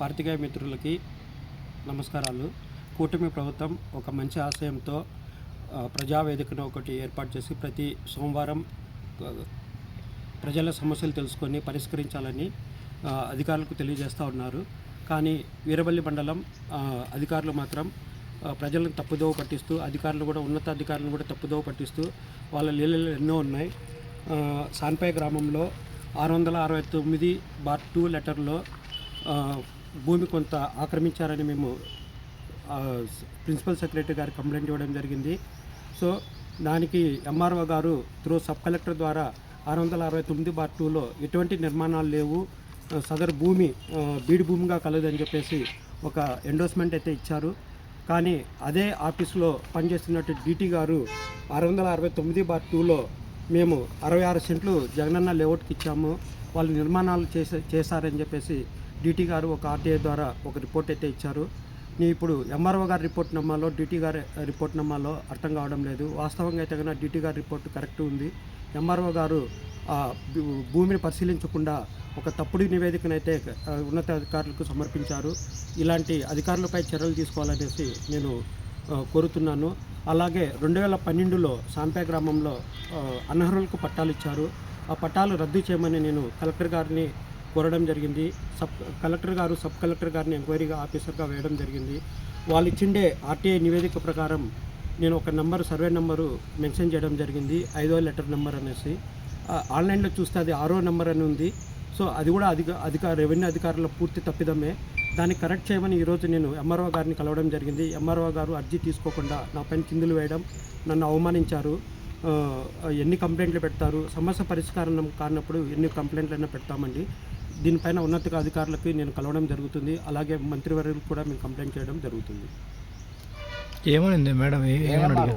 పార్తికేయ మిత్రులకి నమస్కారాలు. కూటమి ప్రభుత్వం ఒక మంచి ఆశయంతో ప్రజావేదికను ఒకటి ఏర్పాటు చేసి ప్రతి సోమవారం ప్రజల సమస్యలు తెలుసుకొని పరిష్కరించాలని అధికారులకు తెలియజేస్తూ ఉన్నారు. కానీ వీరవల్లి మండలం అధికారులు మాత్రం ప్రజలను తప్పుదోవ పట్టిస్తూ అధికారులు కూడా ఉన్నతాధికారులను కూడా తప్పుదోవ పట్టిస్తూ వాళ్ళ లీలలు ఎన్నో ఉన్నాయి. సాన్పాయ సాన్పై గ్రామంలో ఆరు వందల అరవై తొమ్మిది బార్ టూ లెటర్లో భూమి కొంత ఆక్రమించారని మేము ప్రిన్సిపల్ సెక్రటరీ గారు కంప్లైంట్ ఇవ్వడం జరిగింది. సో దానికి ఎంఆర్ఓ గారు త్రూ సబ్ కలెక్టర్ ద్వారా ఆరు వందల అరవై తొమ్మిది బార్ టూలో ఎటువంటి నిర్మాణాలు లేవు. సదరు భూమి బీడు భూమిగా కలదని చెప్పేసి ఒక ఎండోస్మెంట్ అయితే ఇచ్చారు. కానీ అదే ఆఫీసులో పనిచేస్తున్నట్టు డీటీ గారు ఆరు వందల అరవై తొమ్మిది బార్ టూలో మేము అరవై ఆరు సెంట్లు జగనన్న లేఅవుట్కి ఇచ్చాము. వాళ్ళు నిర్మాణాలు చేసే చేశారని చెప్పేసి డీటీ గారు ఒక ఆర్టీఐ ద్వారా ఒక రిపోర్ట్ అయితే ఇచ్చారు. నీ ఇప్పుడు ఎంఆర్ఓ గారి రిపోర్ట్ నమ్మాలో డీటీ గారి రిపోర్ట్ నమ్మాలో అర్థం కావడం లేదు. వాస్తవంగా అయితే కన్నా డీటీ గారి రిపోర్ట్ కరెక్ట్ ఉంది. ఎంఆర్ఓ గారు ఆ భూమిని పరిశీలించకుండా ఒక తప్పుడు నివేదికనైతే ఉన్నతాధికారులకు సమర్పించారు. ఇలాంటి అధికారులపై చర్యలు తీసుకోవాలనేసి నేను కోరుతున్నాను. అలాగే రెండు వేల పన్నెండులో సాంపే గ్రామంలో అనర్హులకు పట్టాలు ఇచ్చారు. ఆ పట్టాలు రద్దు చేయమని నేను కలెక్టర్ గారిని కోరడం జరిగింది. సబ్ కలెక్టర్ గారు సబ్ కలెక్టర్ గారిని ఎంక్వైరీగా ఆఫీసర్గా వేయడం జరిగింది. వాళ్ళు ఇచ్చిండే ఆర్టీఐ నివేదిక ప్రకారం నేను ఒక నెంబర్ సర్వే నెంబరు మెన్షన్ చేయడం జరిగింది. ఐదో లెటర్ నెంబర్ అనేసి. ఆన్లైన్లో చూస్తే అది ఆరో నెంబర్ అని ఉంది. సో అది కూడా అధిక అధిక రెవెన్యూ అధికారుల పూర్తి తప్పిదమే. దాన్ని కరెక్ట్ చేయమని ఈరోజు నేను ఎంఆర్ఓ గారిని కలవడం జరిగింది. ఎంఆర్ఓ గారు అర్జీ తీసుకోకుండా నా పైన కిందులు వేయడం నన్ను అవమానించారు. ఎన్ని కంప్లైంట్లు పెడతారు? సమస్య పరిష్కారం కానప్పుడు ఎన్ని కంప్లైంట్లైనా పెడతామండి. దీనిపైన ఉన్నత అధికారులకి నేను కలవడం జరుగుతుంది. అలాగే మంత్రివర్యులకు కూడా మేము కంప్లైంట్ చేయడం జరుగుతుంది. ఏమనింది మేడం?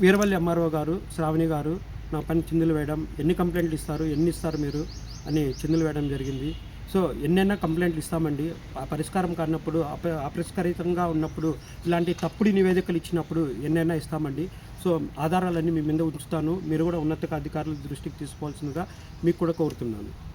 వీరవల్లి ఎంఆర్ఓ గారు శ్రావణి గారు నా పని చిందులు వేయడం ఎన్ని కంప్లైంట్లు ఇస్తారు ఎన్ని ఇస్తారు మీరు అని చిందులు వేయడం జరిగింది. సో ఎన్నైనా కంప్లైంట్లు ఇస్తామండి. ఆ పరిష్కారం కానప్పుడు అప- అపరిష్కరితంగా ఉన్నప్పుడు ఇలాంటి తప్పుడు నివేదికలు ఇచ్చినప్పుడు ఎన్నైనా ఇస్తామండి. సో ఆధారాలన్నీ మీ మీద ఉంచుతాను. మీరు కూడా ఉన్నత అధికారుల దృష్టికి తీసుకోవాల్సిందిగా మీకు కూడా కోరుతున్నాను.